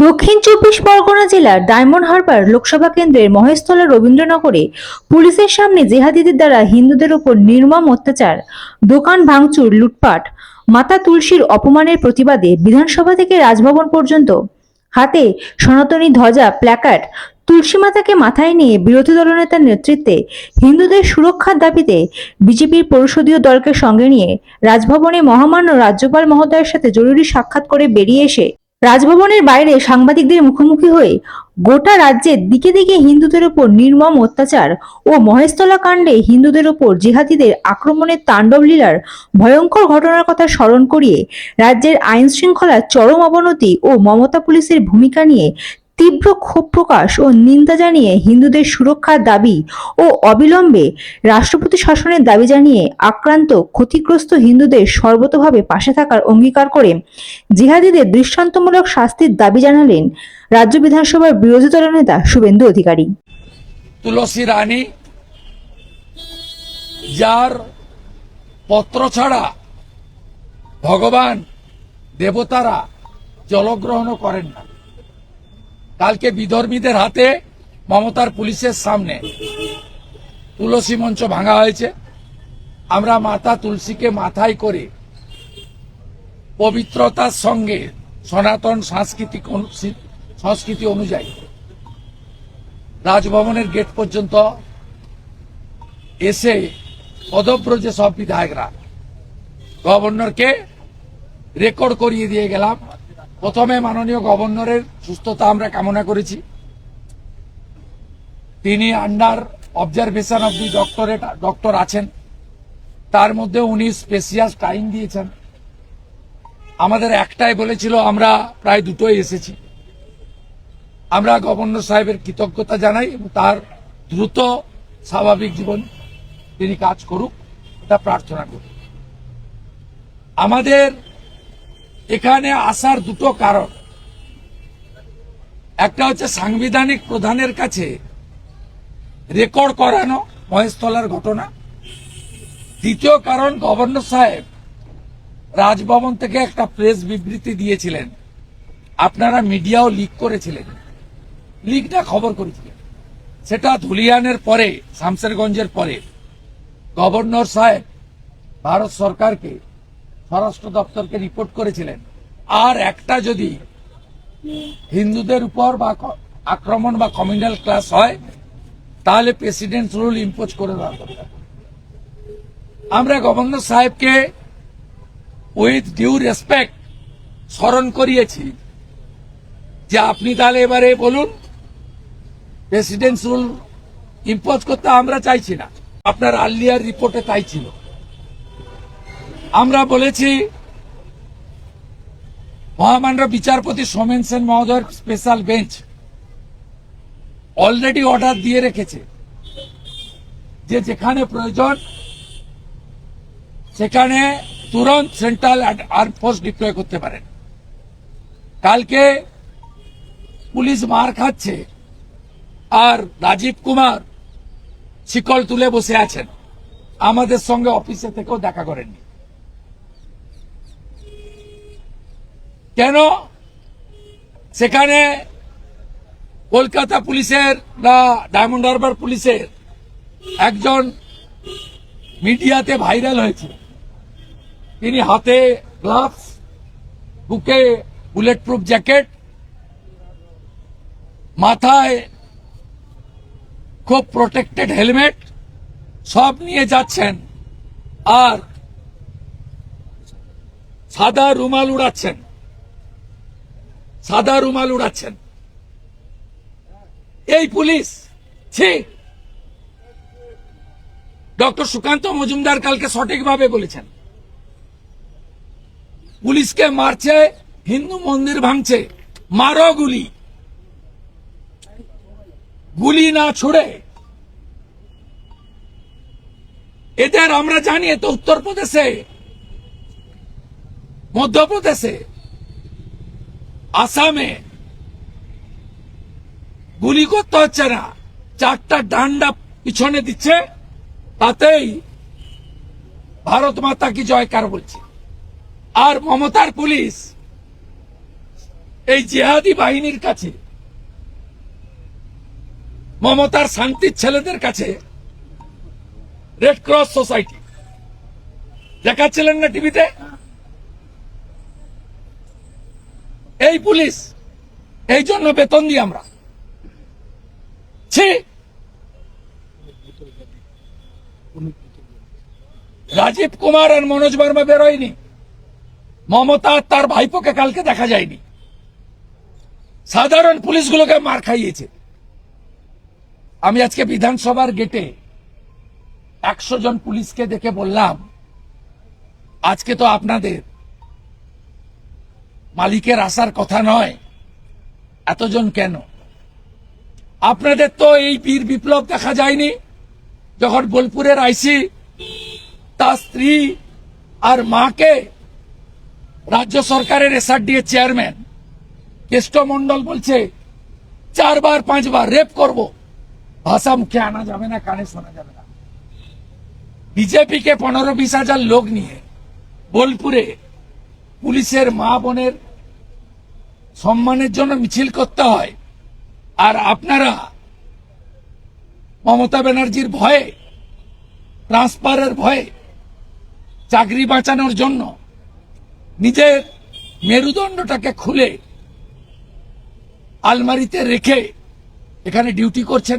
দক্ষিণ চব্বিশ পরগনা জেলার ডায়মন্ড হারবার লোকসভা কেন্দ্রের মহেশতলা রবীন্দ্রনগরে পুলিশের সামনে জেহাদিদের দ্বারা হিন্দুদের উপর নির্মম অত্যাচার, দোকান ভাঙচুর, লুটপাট, মাতা তুলসীর অপমানের প্রতিবাদে বিধানসভা থেকে রাজভবন পর্যন্ত। হাতে সনাতনী ধ্বজা, প্ল্যাকার্ড, তুলসী মাতাকে মাথায় নিয়ে বিরোধী দলনেতার নেতৃত্বে হিন্দুদের সুরক্ষার দাবিতে বিজেপির পরিষদীয় দলকে সঙ্গে নিয়ে রাজভবনে মহামান্য রাজ্যপাল মহোদয়ের সাথে জরুরি সাক্ষাৎ করে বেরিয়ে এসে রাজভবনের বাইরে সাংবাদিকদের মুখোমুখি হয়ে গোটা রাজ্যের দিকে দিকে হিন্দুদের ওপর নির্মম অত্যাচার ও মহেশতলা কাণ্ডে হিন্দুদের ওপর জিহাদিদের আক্রমণের তাণ্ডব লীলার ভয়ঙ্কর ঘটনার কথা স্মরণ করিয়ে রাজ্যের আইন শৃঙ্খলার চরম অবনতি ও মমতা পুলিশের ভূমিকা নিয়ে তীব্র ক্ষোভ প্রকাশ ও নিন্দা জানিয়ে হিন্দুদের সুরক্ষার দাবি ও অবিলম্বে রাষ্ট্রপতি শাসনের দাবি জানিয়ে আক্রান্ত ক্ষতিগ্রস্ত হিন্দুদের সর্বতভাবে পাশে থাকার অঙ্গীকার করে জিহাদিদের দৃষ্টান্তমূলক শাস্তির দাবি জানালেন রাজ্য বিধানসভার বিরোধী দলনেতা শুভেন্দু অধিকারী। তুলসী রানী যার পত্র ছাড়া ভগবান দেবতারা জলগ্রহণ করেন না। কালকে বিধর্মীদের হাতে মমতার পুলিশের সামনে তুলসী মঞ্চ ভাঙা হয়েছে। আমরা মাতা তুলসীকে মাথায় করে পবিত্রতার সঙ্গে সনাতন সাংস্কৃতিক সংস্কৃতি অনুযায়ী রাজভবনের গেট পর্যন্ত এসে পদব্রজে সব বিধায়করা, গভর্নরকে রেকর্ড করিয়ে দিয়ে গেলাম। প্রথমে মাননীয় গভর্নরের সুস্থতা আমরা কামনা করেছি। তিনি under observation of the doctorate doctor আছেন। তার মধ্যে উনি স্পেশিয়াস টাইম দিয়েছেন। আমাদের একটাই বলেছিল, আমরা প্রায় দুটোই এসেছি। আমরা গভর্নর সাহেবের কৃতজ্ঞতা জানাই এবং তার দ্রুত স্বাভাবিক জীবন তিনি কাজ করুক তা প্রার্থনা করুক আমাদের এখানে আসার দুটো কারণ। একটা হচ্ছে সাংবিধানিক প্রধানের কাছে রেকর্ড করানো মহেশতলার ঘটনা। দ্বিতীয় কারণ, গভর্নর সাহেব রাজভবন থেকে একটা প্রেস বিবৃতি দিয়েছিলেন। আপনারা মিডিয়াও লিক করেছিলেন। লিকটা খবর করেছিলেন। সেটা ধুলিয়ানের পরে শামসেরগঞ্জের পরে। গভর্নর সাহেব, ভারত সরকারকে স্বরাষ্ট্র দপ্তরকে রিপোর্ট করেছিলেন। আর একটা যদি হিন্দুদের উপর বা আক্রমণ বা কমিউনাল ক্লাস হয়, তাহলে প্রেসিডেন্ট রুল ইম্পোজ করে দেওয়া দরকার। আমরা গভর্নর সাহেবকে উইথ ডিউ রেসপেক্ট স্মরণ করিয়েছি যে আপনি তাহলে এবারে বলুন প্রেসিডেন্ট রুল ইম্পোজ করতে আমরা চাইছি না। আপনার আর্লিয়ার রিপোর্টে তাই ছিল। আমরা বলেছি মহামান্য বিচারপতি সোমেন সেন মহোদয়ের স্পেশাল বেঞ্চ অলরেডি অর্ডার দিয়ে রেখেছে যে যেখানে প্রয়োজন, সেখানে তুরন্ত সেন্ট্রাল আর্ম ফোর্স ডিপ্লয় করতে পারেন কালকে পুলিশ মার খাচ্ছে আর রাজীব কুমার শিকল তুলে বসে আছেন। আমাদের সঙ্গে অফিসে থেকেও দেখা করেননি। কেন? সেখানে কলকাতা পুলিশের না ডায়মন্ড হারবার পুলিশের একজন মিডিয়াতে ভাইরাল হয়েছে। তিনি হাতে গ্লাভস, বুকে বুলেট প্রুফ জ্যাকেট, মাথায় খুব প্রোটেক্টেড হেলমেট, সব নিয়ে যাচ্ছেন আর সাদা রুমাল উড়াচ্ছেন। সাদা রুমাল উড়াচ্ছেন। এই পুলিশ, ছি। ডক্টর সুকান্ত মজুমদার কালকে সঠিকভাবে বলেছেন। পুলিশকে মারছে, হিন্দু মন্দির ভাঙছে, মারো গুলি। গুলি না ছুড়ে। এদের আমরা জানি তো উত্তরপ্রদেশে, মধ্যপ্রদেশে। আসামে। গুলি করতে হচ্ছে না। চারটা ডান্ডা পিছনে দিচ্ছে, তাতেই ভারত মাতা কি জয়কার বলছে। আর মমতার পুলিশ এই জেহাদি বাহিনীর কাছে, মমতার শান্তির ছেলেদের কাছে রেড ক্রস সোসাইটি দেখাচ্ছিলেন না টিভিতে? এই পুলিশ, এই জন্য বেতন দিই আমরা। ছি। রাজীব কুমার আর মনোজ বর্মা বেরোয়নি। মমতা তার ভাইপোকে কালকে দেখা যায়নি। সাধারণ পুলিশগুলোকে মার খাইয়েছে। আমি আজকে বিধানসভার গেটে একশো জন পুলিশকে দেখে বললাম, আজকে তো আপনাদের মালিকের আসার কথা নয়। এতজন কেন? আপনাদের তো এই বীর বিপ্লব দেখা যায়নি। যখন বোলপুরের আইসি, তার স্ত্রী আর মাকে রাজ্য সরকারের এসআরডিএ চেয়ারম্যান কেষ্ট মন্ডল বলছে, চারবার, পাঁচবার রেপ করব। ভাষা মুখে আনা যাবে না, কানে শোনা যাবে না। বিজেপি কে পনেরো, বিশ হাজার লোক নিয়ে বোলপুরে পুলিশের মা বোনের সম্মানের জন্য মিছিল করতে হয়। আর আপনারা মমতা ব্যানার্জির ভয়ে, ট্রান্সফারের ভয়ে চাকরি বাঁচানোর জন্য নিজের মেরুদণ্ডটাকে খুলে আলমারিতে রেখে এখানে ডিউটি করছেন